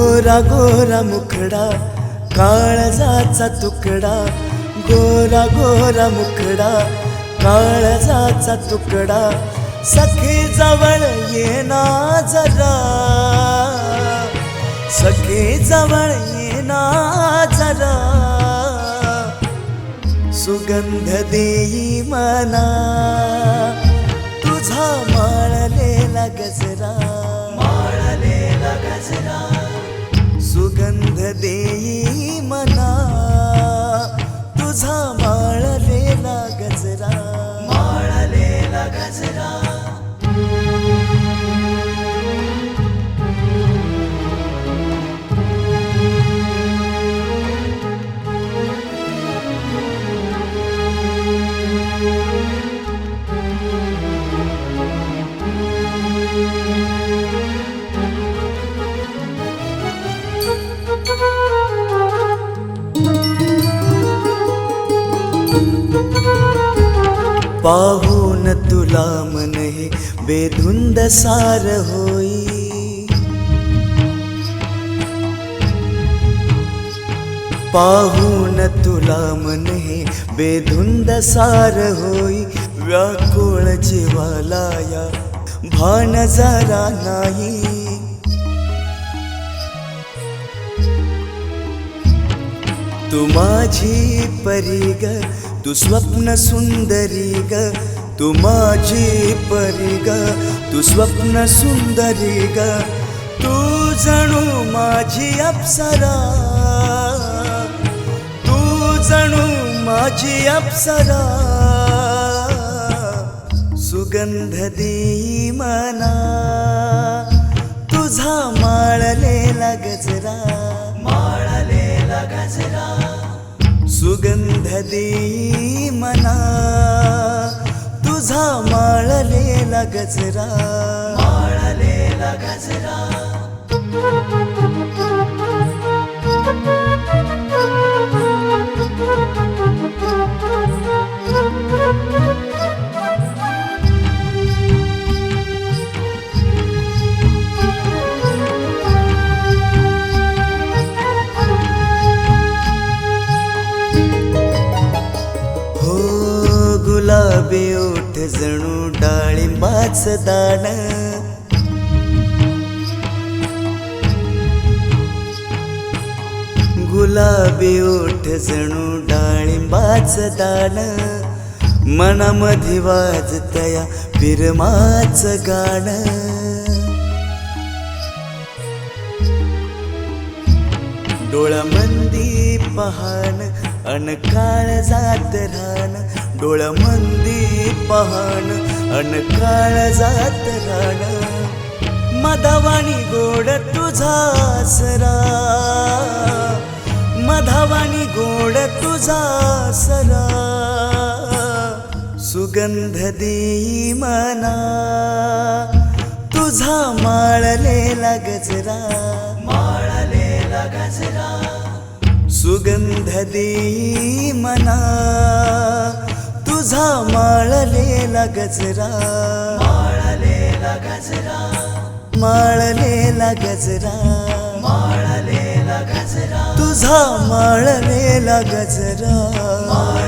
गोरा गोरा मुखडा काळजाचा तुकडा. गोरा गोरा मुखडा काळजाचा तुकडा. सखी जवळ येना जरा. सखी जवळ येना जरा. सुगंध देई मना. तुझा माळलेला गजरा. माळलेला गजरा. सुगंध देई मना तुझा माळलेला गजरा. माळलेला गजरा. पाहून तुला मन हे बेधुंद सार होई. पाहून तुला मन हे बेधुंद सार होई. व्याकुळ जीवाला या भान जरा नाही. तू माझी परी तू स्वप्न सुंदरी ग तू माझी परी ग तू स्वप्न सुंदरी ग तू जणू माझी अप्सरा. तू जणू माझी अप्सरा. सुगंध दे मना तुझा माळलेला गजरा. सुगंध दे मना तुझा माळलेला गजरा. माळलेला गजरा. डाळिंबाच दाण गुलाबी ओठ जणू डाळिंबाच दाण मनामध्ये वाजतया फिरमाच गाणं. मंदी पहान अन काळ जात रान. डोळ्यामंदी पहान अन काळ जात रान. मधवाणी गोड तुझा सरा मधवाणी गोड तुझा सरा सुगंध देई मना. तुझा माळलेला गजरा. माळलेला गजरा. सुगंध देई मना. तुझा माळलेला गजरा. माळलेला गजरा. माळलेला गजरा. माळलेला गजरा. तुझा माळलेला गजरा.